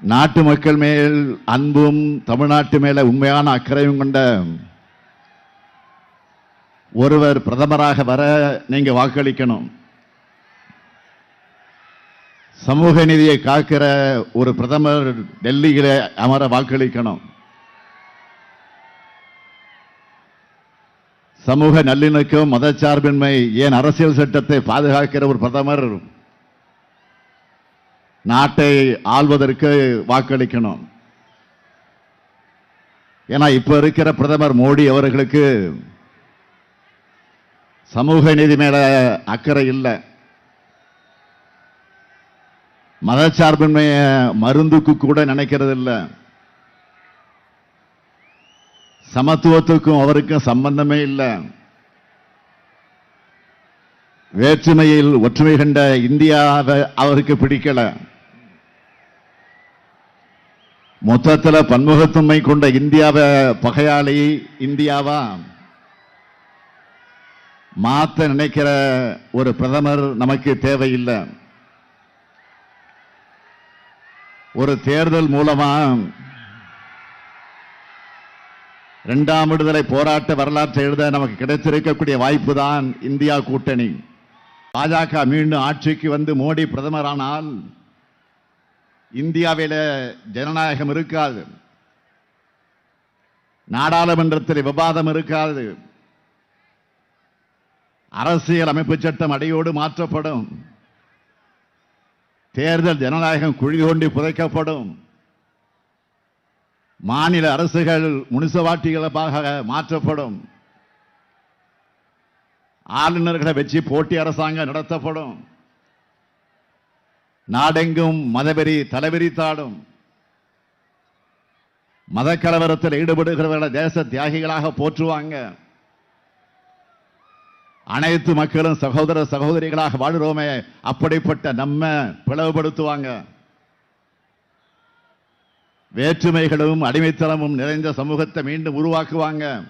நாட்டு மக்கள் மேல் அன்பும் தமிழ்நாட்டு மேல உண்மையான அக்கறையும் கொண்ட ஒருவர் பிரதமராக வர நீங்க வாக்களிக்கணும். சமூக நிதியை காக்கிற ஒரு பிரதமர் டெல்லியில அமர வாக்களிக்கணும். சமூக நல்லிணக்கம் மதச்சார்பின்மை ஏன் அரசியல் சட்டத்தை பாதுகாக்கிற ஒரு பிரதமர் நாட்டை ஆள்வதற்கு வாக்களிக்கணும். ஏன்னா இப்ப இருக்கிற பிரதமர் மோடி அவர்களுக்கு சமூக நீதி மேல அக்கறை இல்லை. மதச்சார்பின்மைய மருந்துக்கு கூட நினைக்கிறது இல்லை. சமத்துவத்துக்கும் அவருக்கும் சம்பந்தமே இல்லை. வேற்றுமையில் ஒற்றுமை கண்ட இந்தியாவை அவருக்கு பிடிக்கலை. மொத்தத்துல பன்முகத்தன்மை கொண்ட இந்தியாவை பகையாளி இந்தியாவா? மாத்த நினைக்கிற ஒரு பிரதமர் நமக்கு தேவையில்லை. ஒரு தேர்தல் மூலமா இரண்டாம் விடுதலை போராட்ட வரலாற்றை எழுத நமக்கு கிடைத்திருக்கக்கூடிய வாய்ப்பு தான் இந்தியா கூட்டணி. பாஜக மீண்டும் ஆட்சிக்கு வந்து மோடி பிரதமரானால் இந்தியாவில ஜனநாயகம் இருக்காது. நாடாளுமன்றத்தில் விவாதம் இருக்காது. அரசியல் அமைப்பு சட்டம் அடியோடு மாற்றப்படும். தேர்தல் ஜனநாயகம் குழி தோண்டி புதைக்கப்படும். மாநில அரசுகள் முனிசவாட்டிகளாக மாற்றப்படும். ஆளுநர்களை வச்சு போட்டி அரசாங்கம் நடத்தப்படும். நாடெங்கும் மதவெறி தலைவிரித்தாடும். மத கலவரத்தில் ஈடுபடுகிறவர்களை தேச தியாகிகளாக போற்றுவாங்க. அனைத்து மக்களும் சகோதர சகோதரிகளாக வாழ்கிறோமே அப்படிப்பட்ட நம்ம பிளவுபடுத்துவாங்க. வேற்றுமைகளும் அடிமைத்தனமும் நிறைந்த சமூகத்தை மீண்டும் உருவாக்குவாங்க.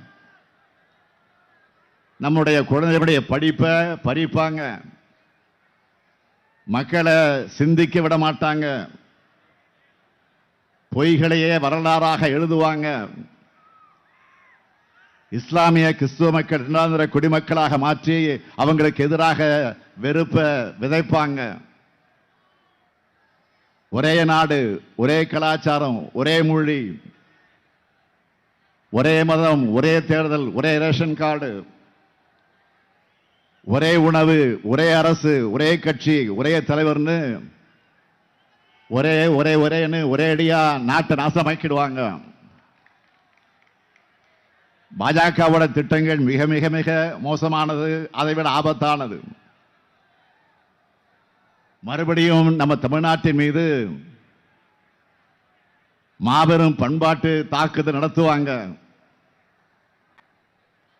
நம்முடைய குழந்தைகளுடைய படிப்பை பறிப்பாங்க. மக்களை சிந்திக்க விட மாட்டாங்க. பொய்களையே வரலாறாக எழுதுவாங்க. இஸ்லாமிய கிறிஸ்துவ மக்கள் இரண்டாந்திர குடிமக்களாக மாற்றி அவங்களுக்கு எதிராக வெறுப்பை விதைப்பாங்க. ஒரே நாடு ஒரே கலாச்சாரம் ஒரே மொழி ஒரே மதம் ஒரே தேர்தல் ஒரே ரேஷன் கார்டு ஒரே உணவு ஒரே அரசு ஒரே கட்சி ஒரே தலைவர்னு ஒரே ஒரே ஒரேன்னு ஒரே அடியா நாட்டை நாசமாக்கிடுவாங்க. பாஜகவோட திட்டங்கள் மிக மிக மிக மோசமானது அதை விட ஆபத்தானது. மறுபடியும் நம்ம தமிழ்நாட்டின் மீது மாபெரும் பண்பாட்டு தாக்குதல் நடத்துவாங்க.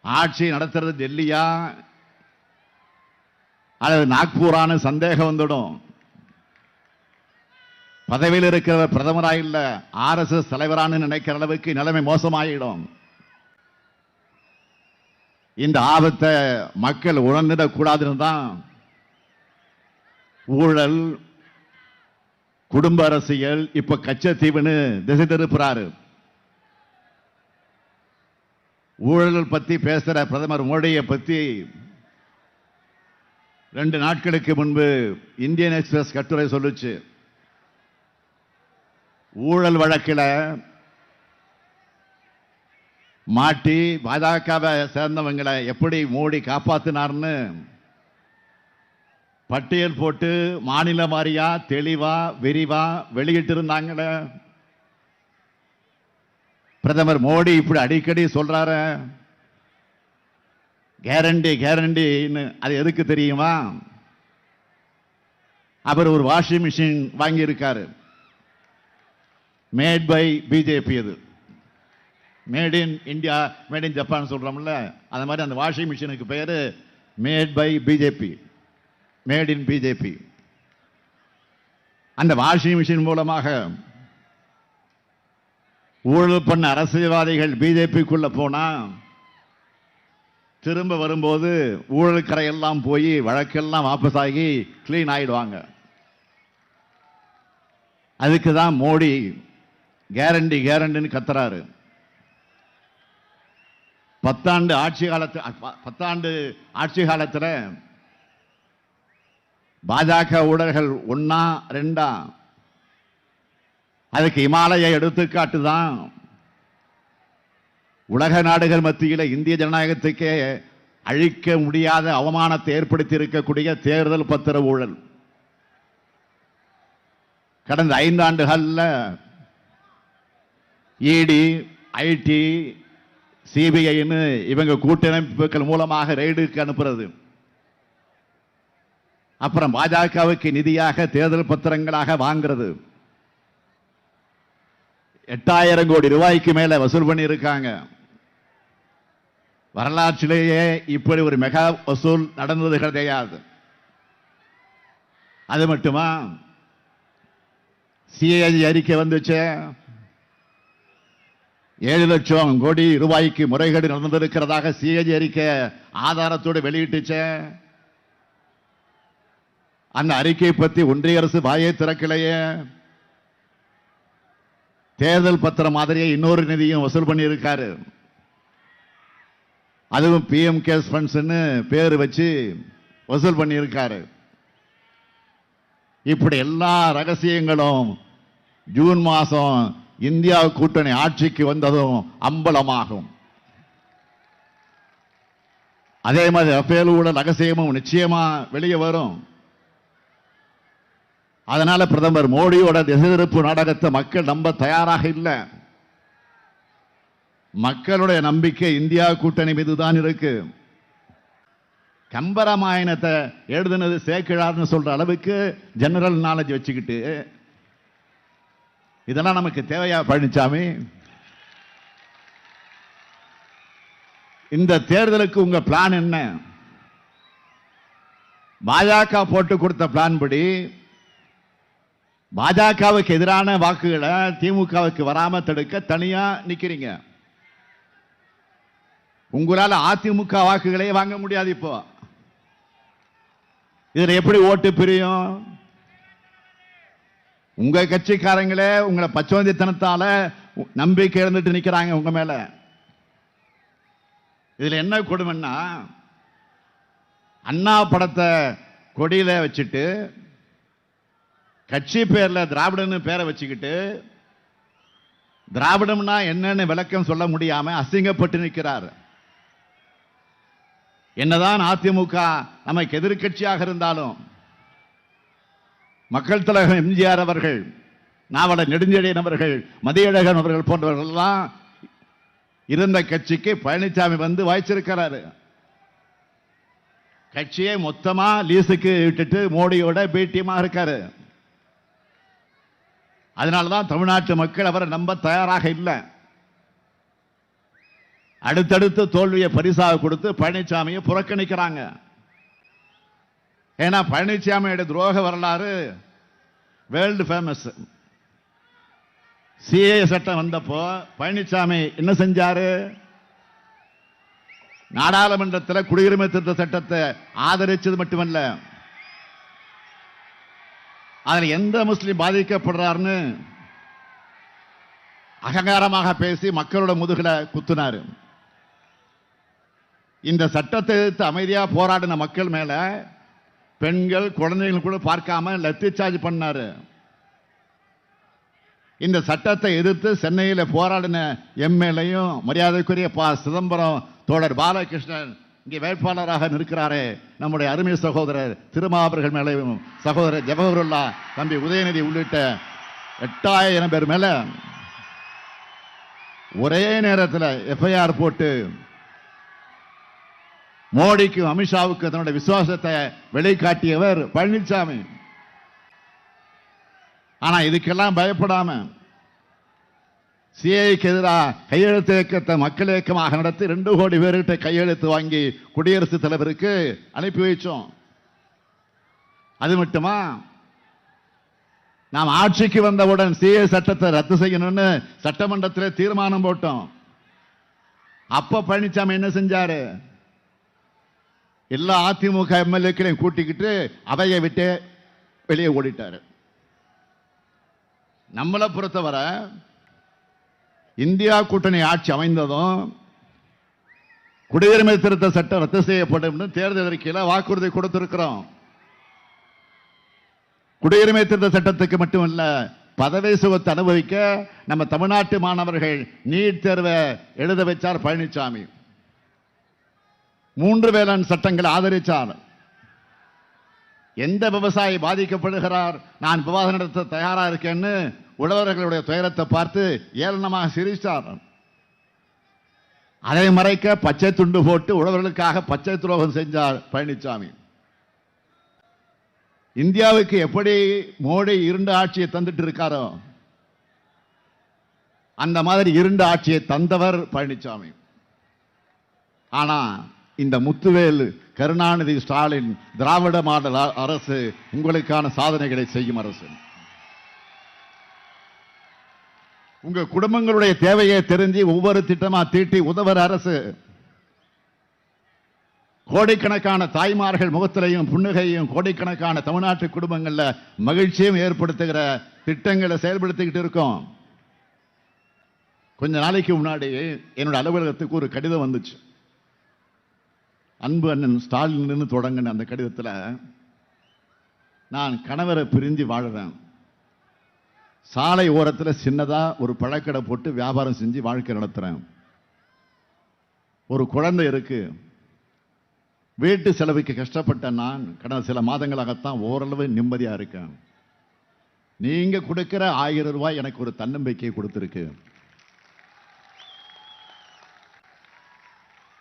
ஆட்சி நடத்துறது டெல்லியா அல்லது நாக்பூரான சந்தேகம் வந்துடும். பதவியில் இருக்கிற பிரதமராக இல்லை ஆர்எஸ்எஸ் தலைவரான்னு நினைக்கிற அளவுக்கு நிலைமை மோசமாயிடும். இந்த ஆபத்தை மக்கள் உணர்ந்திடக்கூடாதுன்னு தான் ஊழல் குடும்ப அரசியல் இப்ப கச்சத்தீவுன்னு திசை திருப்புறாரு. ஊழல் பத்தி பேசுற பிரதமர் மோடியை பத்தி ரெண்டு நாட்களுக்கு முன்பு இந்தியன் எக்ஸ்பிரஸ் கட்டுரை சொல்லுச்சு. ஊழல் வழக்கில் மாட்டி பாஜகவை சேர்ந்தவங்களை எப்படி மோடி காப்பாத்தினார்னு பட்டியல் போட்டு மாநில வாரியா தெளிவா விரிவா வெளியிட்டு இருந்தாங்களே பிரதமர் மோடி இப்படி அடிக்கடி சொல்றாரு. கேரண்டி கேரண்டின்னு அது எதுக்கு தெரியுமா? அவர் ஒரு வாஷிங் மிஷின் வாங்கியிருக்காரு. மேட் பை பிஜேபி அது. Made in India made in Japan சொல்கிறோம்ல அந்த மாதிரி அந்த வாஷிங் மிஷினுக்கு பேர் made by BJP made in BJP அந்த வாஷிங் மிஷின் மூலமாக ஊழல் பண்ண அரசியல்வாதிகள் பிஜேபிக்குள்ளே போனால் திரும்ப வரும்போது ஊழல் கரையெல்லாம் போய் வழக்கெல்லாம் வாபஸ் ஆகி கிளீன் ஆகிடுவாங்க அதுக்கு தான் மோடி கேரண்டி கேரண்டின்னு கத்துறாரு. பத்தாண்டு ஆட்சி காலத்து பத்தாண்டு ஆட்சி காலத்தில் பாஜக ஊழல்கள் ஒன்னா ரெண்டா? அதுக்கு இமாலய எடுத்துக்காட்டு தான் உலக நாடுகள் மத்தியில் இந்திய ஜனநாயகத்துக்கே அழிக்க முடியாத அவமானத்தை ஏற்படுத்தி இருக்கக்கூடிய தேர்தல் பத்திர ஊழல். கடந்த ஐந்தாண்டுகளில் இடி ஐடி சிபிஐன்னு இவங்க கூட்டமைப்புகள் மூலமாக ரெய்டுக்கு அனுப்புறது. அப்புறம் பாஜகவுக்கு நிதியாக தேர்தல் பத்திரங்களாக வாங்குறது. எட்டாயிரம் கோடி ரூபாய்க்கு மேலே வசூல் பண்ணியிருக்காங்க. வரலாற்றிலேயே இப்படி ஒரு மெகா வசூல் நடந்தது கிடையாது. அது மட்டுமா? சிஏஜி அறிக்கை வந்துச்சு. ஏழு லட்சம் கோடி ரூபாய்க்கு முறைகேடு நடந்திருக்கிறதாக சிஏஜி அறிக்கை ஆதாரத்தோடு வெளியிட்டுச்சு. அந்த அறிக்கை பற்றி ஒன்றிய அரசு வாயை திறக்கலையே. தேர்தல் பத்திரம் மாதிரியே இன்னொரு நிதியும் வசூல் பண்ணியிருக்காரு. அதுவும் பிஎம் கேஸ் ஃபண்ட்ஸ்னு பேர் வச்சு வசூல் பண்ணியிருக்காரு. இப்படி எல்லா ரகசியங்களும் ஜூன் மாதம் இந்தியா கூட்டணி ஆட்சிக்கு வந்ததும் அம்பலமாகும். அதே மாதிரி ரஃபேல் கூட ரகசியமும் நிச்சயமா வெளியே வரும். அதனால பிரதமர் மோடியோட திசை திருப்பு நாடகத்தை மக்கள் நம்ப தயாராக இல்லை. மக்களுடைய நம்பிக்கை இந்தியா கூட்டணி மீது தான் இருக்கு. கம்பராமாயணத்தை எழுதுனது சேக்கிழார்னு சொல்ற அளவுக்கு ஜெனரல் நாலேஜ் வச்சுக்கிட்டு இதெல்லாம் நமக்கு தேவையா பழனிசாமி இந்த தேர்தலுக்கு உங்க பிளான் என்ன? பாஜக போட்டு கொடுத்த பிளான் படி பாஜகவுக்கு எதிரான வாக்குகளை திமுகவுக்கு வராம தடுக்க தனியா நிக்கிறீங்க. உங்களால் அதிமுக வாக்குகளே வாங்க முடியாது இப்போ. இதில் எப்படி ஓட்டு பிரியும்? உங்க கட்சிக்காரங்களே உங்களை பச்சோந்தித்தனத்தால நம்பிக்கை இழந்துட்டு நிற்கிறாங்க உங்க மேல. இதுல என்ன கொடுமைன்னா அண்ணா படத்தை கொடியில வச்சுட்டு கட்சி பேர்ல திராவிடன்னு பேரை வச்சுக்கிட்டு திராவிடம்னா என்னன்னு விளக்கம் சொல்ல முடியாம அசிங்கப்பட்டு நிற்கிறார் என்னதான் அதிமுக நமக்கு எதிர்க்கட்சியாக இருந்தாலும் மக்கள் தலைவர் எம்ஜிஆர் அவர்கள் நாவலர் நெடுஞ்செழியன் அவர்கள் மதியழகன் அவர்கள் போன்றவர்கள்லாம் இருந்த கட்சிக்கு பழனிசாமி வந்து வாய்ச்சிருக்கிறாரு. கட்சியை மொத்தமா லீஸுக்கு விட்டுட்டு மோடியோட பேட்டியமா இருக்காரு. அதனாலதான் தமிழ்நாட்டு மக்கள் அவரை நம்ப தயாராக இல்லை. அடுத்தடுத்து தோல்வியை பரிசாக கொடுத்து பழனிசாமியை புறக்கணிக்கிறாங்க. ஏன்னா பழனிசாமியோட துரோக வரலாறு வேர்ல்டு ஃபேமஸ். சிஏ சட்டம் வந்தப்போ பழனிசாமி என்ன செஞ்சாரு? நாடாளுமன்றத்தில் குடியுரிமை திருத்த சட்டத்தை ஆதரிச்சது மட்டுமல்ல. அதில் எந்த முஸ்லீம் பாதிக்கப்படுறாருன்னு அகங்காரமாக பேசி மக்களோட முதுகில் குத்துனாரு. இந்த சட்டத்தை எதிர்த்து அமைதியாக போராடின மக்கள் மேலே பெண்கள் குழந்தைகள் கூட பார்க்காம லத்தி சார்ஜ் பண்ணார். இந்த சட்டத்தை எதிர்த்து சென்னையில் போராடின எம்எல்ஏயும் மரியாதைக்குரிய பா. சிதம்பரம் தோழர் பாலகிருஷ்ணன் இங்கே வேட்பாளராக நிற்கிறாரே. நம்முடைய அருமை சகோதரர் திருமாவர்கள் மேலேயும் சகோதரர் ஜவஹருல்லா தம்பி உதயநிதி உள்ளிட்ட எட்டாயிரம் பேர் மேலே ஒரே நேரத்தில் எஃப்ஐஆர் போட்டு மோடிக்கும் அமித்ஷாவுக்கு தன்னுடைய விசுவாசத்தை வெளிக்காட்டியவர் பழனிசாமி ஆனா இதுக்கெல்லாம் பயப்படாம சிஐக்கு எதிராக கையெழுத்து இயக்கத்தை மக்கள் இயக்கமாக நடத்தி ரெண்டு கோடி பேர்கிட்ட கையெழுத்து வாங்கி குடியரசுத் தலைவருக்கு அனுப்பி வைச்சோம். அது மட்டுமா? நாம் ஆட்சிக்கு வந்தவுடன் சிஏ சட்டத்தை ரத்து செய்யணும்னு சட்டமன்றத்தில் தீர்மானம் போட்டோம். அப்ப பழனிசாமி என்ன செஞ்சாரு? எல்லா அதிமுக எம்எல்ஏக்களையும் கூட்டிக்கிட்டு அவையை விட்டு வெளியே ஓடிட்டார். நம்மளை பொறுத்தவரை இந்தியா கூட்டணி ஆட்சி அமைந்ததும் குடியுரிமை திருத்த சட்டம் ரத்து செய்யப்படும் தேர்தல் அறிக்கையில் வாக்குறுதி கொடுத்திருக்கிறோம். குடியுரிமை திருத்த சட்டத்துக்கு மட்டுமல்ல பதவி சுகத்தை அனுபவிக்க நம்ம தமிழ்நாட்டு மாணவர்கள் நீட் தேர்வை எழுத வச்சார் பழனிசாமி மூன்று வேளாண் சட்டங்களை ஆதரித்தார் எந்த விவசாயி பாதிக்கப்படுகிறார் நான் விவாதம் நடத்த தயாராக இருக்கேன்னு உழவர்களுடைய துயரத்தை பார்த்து ஏளனமாக சிரித்தார் அதை மறைக்க பச்சை துண்டு போட்டு உழவர்களுக்காக பச்சை துரோகம் செஞ்சார் பழனிசாமி இந்தியாவுக்கு எப்படி மோடி இருண்ட ஆட்சியை தந்துட்டு இருக்காரோ அந்த மாதிரி இருண்ட ஆட்சியை தந்தவர் பழனிசாமி ஆனால் இந்த முத்துவேல் கருணாநிதி ஸ்டாலின் திராவிட மாடல் அரசு உங்களுக்கான சாதனைகளை செய்யும் அரசு. உங்க குடும்பங்களுடைய தேவையை தெரிஞ்சு ஒவ்வொரு திட்டமா தீட்டி உதவுற அரசு. கோடிக்கணக்கான தாய்மார்கள் முகத்திலையும் புன்னகையும் கோடிக்கணக்கான தமிழ்நாட்டு குடும்பங்களில் மகிழ்ச்சியும் ஏற்படுத்துகிற திட்டங்களை செயல்படுத்திக்கிட்டு இருக்கோம். கொஞ்ச நாளைக்கு முன்னாடி என்னோட அலுவலகத்துக்கு ஒரு கடிதம் வந்துச்சு. அன்பு அண்ணன் ஸ்டாலின் தொடங்கின அந்த கடிதத்தில் நான் கணவரை பிரிஞ்சு வாழுறேன். சாலை ஓரத்தில் சின்னதாக ஒரு பழக்கடை போட்டு வியாபாரம் செஞ்சு வாழ்க்கை நடத்துகிறேன் ஒரு குழந்தை இருக்கு. வீட்டு செலவுக்கு கஷ்டப்பட்ட நான் கடந்த சில மாதங்களாகத்தான் ஓரளவு நிம்மதியாக இருக்கேன். நீங்கள் கொடுக்குற ஆயிரம் ரூபாய் எனக்கு ஒரு தன்னம்பிக்கை கொடுத்துருக்கு.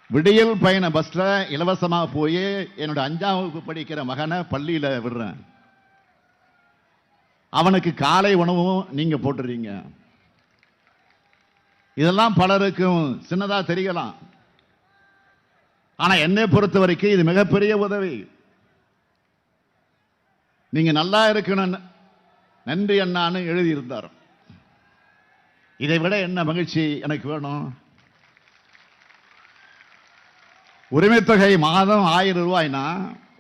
விடியல் பயண பஸ்ல இலவசமா போய் என்னோட அஞ்சாம் வகுப்பு படிக்கிற மகனை பள்ளியில விடுறேன். அவனுக்கு காலை உணவும் நீங்க போட்டுறீங்க. இதெல்லாம் பலருக்கும் சின்னதா தெரியலாம். ஆனா என்னை பொறுத்த வரைக்கும் இது மிகப்பெரிய உதவி. நீங்க நல்லா இருக்கணும். நன்றி அண்ணான்னு எழுதியிருந்தார். இதை விட என்ன மகிழ்ச்சி எனக்கு வேணும்? உரிமைத்தொகை மாதம் ஆயிரம் ரூபாய்னா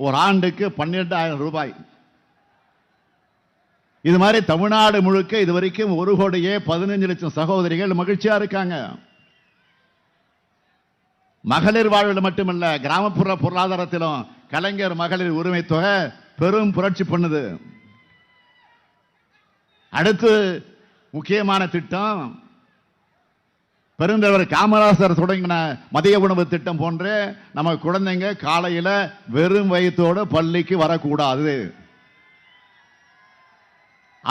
ஒரு ஆண்டுக்கு பன்னிரெண்டாயிரம் ரூபாய். இது மாதிரி தமிழ்நாடு முழுக்க இது வரைக்கும் ஒரு கோடியே பதினஞ்சு லட்சம் சகோதரிகள் மகிழ்ச்சியா இருக்காங்க. மகளிர் வாழ்வில் மட்டுமல்ல கிராமப்புற பொருளாதாரத்திலும் கலைஞர் மகளிர் உரிமை தொகை பெரும் புரட்சி பண்ணுது. அடுத்து முக்கியமான திட்டம் பெருந்தலைவர் காமராசர் தொடங்கின மதிய உணவு திட்டம் போன்று நம்ம குழந்தைங்க காலையில் வெறும் வயிற்றோடு பள்ளிக்கு வரக்கூடாது.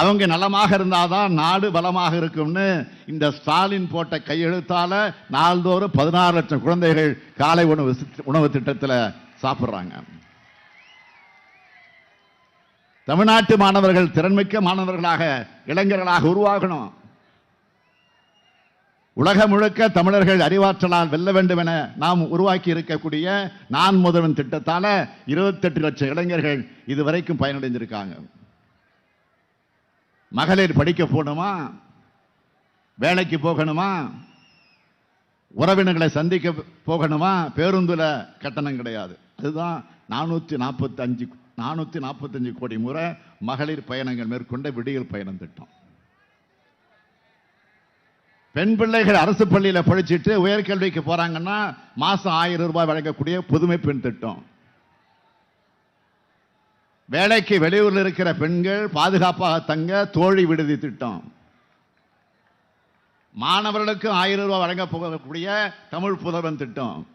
அவங்க நலமாக இருந்தாதான் நாடு பலமாக இருக்கும்னு இந்த ஸ்டாலின் போட்ட கையெழுத்தால் நாள்தோறும் பதினாறு லட்சம் குழந்தைகள் காலை உணவு உணவு திட்டத்தில் சாப்பிட்றாங்க. தமிழ்நாட்டு மாணவர்கள் திறன்மிக்க மாணவர்களாக இளைஞர்களாக உருவாகணும். உலகம் முழுக்க தமிழர்கள் அறிவாற்றலால் வெல்ல வேண்டும் என நாம் உருவாக்கி இருக்கக்கூடிய நான் முதல்வன் திட்டத்தால் இருபத்தெட்டு லட்சம் இளைஞர்கள் இதுவரைக்கும் பயனடைஞ்சிருக்காங்க மகளிர் படிக்க போகணுமா? வேலைக்கு போகணுமா? உறவினர்களை சந்திக்க போகணுமா? பேருந்தில் கட்டணம் கிடையாது. அதுதான் நானூற்றி நாற்பத்தஞ்சு நானூற்றி நாற்பத்தஞ்சு கோடி முறை மகளிர் பயணங்கள் மேற்கொண்ட விடியல் பயணம் திட்டம். பெண் பிள்ளைகள் அரசு பள்ளியில் படிச்சுட்டு உயர்கல்விக்கு போறாங்கன்னா மாசம் ஆயிரம் ரூபாய் வழங்கக்கூடிய புதுமை பெண் திட்டம். வேலைக்கு வெளியூரில் இருக்கிற பெண்கள் பாதுகாப்பாக தங்க தோழி விடுதி திட்டம். மாணவர்களுக்கு ஆயிரம் ரூபாய் வழங்க போகக்கூடிய தமிழ் புதவன் திட்டம்.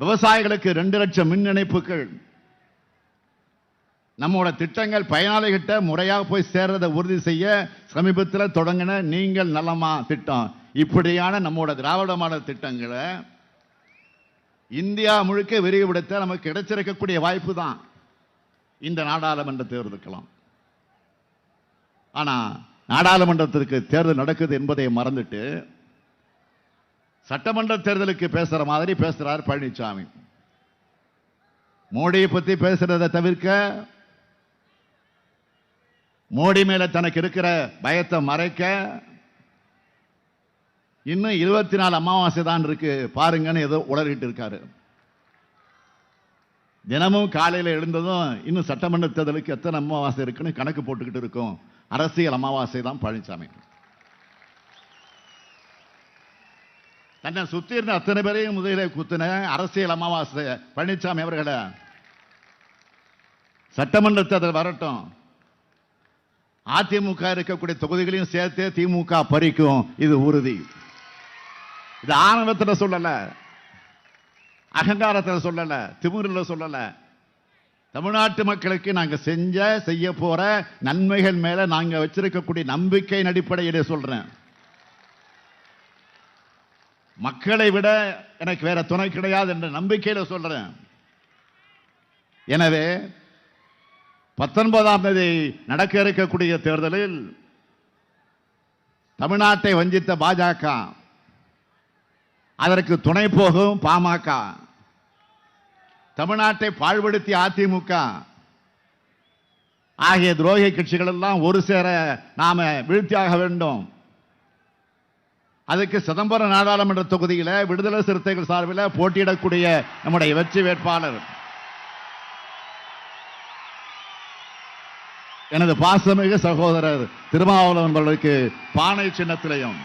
விவசாயிகளுக்கு ரெண்டு லட்சம் மின் இணைப்புகள். நம்மளோட திட்டங்கள் பயனாளிகிட்ட முறையாக போய் சேர்றதை உறுதி செய்ய சமீபத்தில் தொடங்கின நீங்கள் நலமா திட்டம் இப்படியான நம்மோட திராவிட மாடல் திட்டங்களை இந்தியா முழுக்க விரிவுபடுத்த நமக்கு கிடைச்சிருக்கக்கூடிய வாய்ப்பு தான் இந்த நாடாளுமன்ற தேர்தலுக்கெல்லாம். ஆனால் நாடாளுமன்றத்திற்கு தேர்தல் நடக்குது என்பதை மறந்துட்டு சட்டமன்ற தேர்தலுக்கு பேசுகிற மாதிரி பேசுகிறார் பழனிசாமி மோடியை பற்றி பேசுறதை தவிர்க்க மோடி மேல தனக்கு இருக்கிற பயத்தை மறைக்க இன்னும் இருபத்தி நாலு அமாவாசை தான் இருக்கு. பாருங்கன்னு ஏதோ உளறிட்டு இருக்காரு. தினமும் காலையில் எழுந்ததும் இன்னும் சட்டமன்ற தேர்தலுக்கு எத்தனை அமாவாசை இருக்குன்னு கணக்கு போட்டுக்கிட்டு இருக்கோம். அரசியல் அமாவாசை தான் பழனிசாமி தன்னை சுத்தி இருந்த அத்தனை பேரையும் முதலிலே குத்தின அரசியல் அமாவாசை பழனிசாமி அவர்களை சட்டமன்ற தேர்தல் வரட்டும். அதிமுக இருக்கக்கூடிய தொகுதிகளையும் சேர்த்து திமுக பறிக்கும். இது உறுதி. இது ஆணவத்தில் சொல்லல. அகங்காரத்தில் சொல்லல. திமுறில் சொல்லல. தமிழ்நாட்டு மக்களுக்கு நாங்கள் செஞ்ச செய்ய போற நன்மைகள் மேல நாங்கள் வச்சிருக்கக்கூடிய நம்பிக்கையின் அடிப்படையில் சொல்றேன். மக்களை விட எனக்கு வேற துணை கிடையாது என்ற நம்பிக்கையில் சொல்றேன். எனவே பத்தொன்பதாம் தேதி நடக்க இருக்கக்கூடிய தேர்தலில் தமிழ்நாட்டை வஞ்சித்த பாஜக அதற்கு துணை போகும் பாமக தமிழ்நாட்டை பாழ்படுத்திய அதிமுக ஆகிய துரோகி கட்சிகள் எல்லாம் ஒரு சேர நாம வீழ்த்தியாக வேண்டும். அதுக்கு சிதம்பரம் நாடாளுமன்ற தொகுதியில் விடுதலை சிறுத்தைகள் சார்பில் போட்டியிடக்கூடிய நம்முடைய வெற்றி வேட்பாளர். எனது பாசமிகு சகோதரர் திருமாவளவன் அவர்களுக்கு பானை சின்னத்திலையும்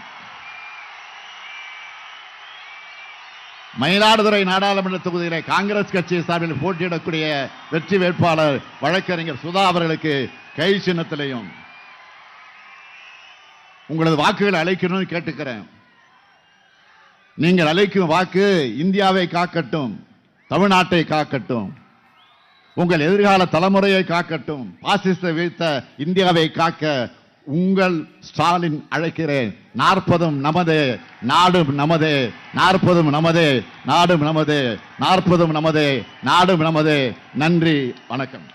மயிலாடுதுறை நாடாளுமன்ற தொகுதியிலே காங்கிரஸ் கட்சி சார்பில் போட்டியிடக்கூடிய வெற்றி வேட்பாளர் வழக்கறிஞர் சுதா அவர்களுக்கு கை சின்னத்திலையும் உங்களது வாக்குகளை அழைக்கணும்னு கேட்டுக்கிறேன். நீங்கள் அழைக்கும் வாக்கு இந்தியாவை காக்கட்டும் தமிழ்நாட்டை காக்கட்டும். உங்கள் எதிர்கால தலைமுறையை காக்கட்டும். பாசிச வீழ்த்த இந்தியாவை காக்க உங்கள் ஸ்டாலின் அழைக்கிறேன். நாற்பதும் நமதே நாடும் நமதே நாற்பதும் நமதே நாடும் நமதே நாற்பதும் நமதே நாடும் நமதே. நன்றி வணக்கம்.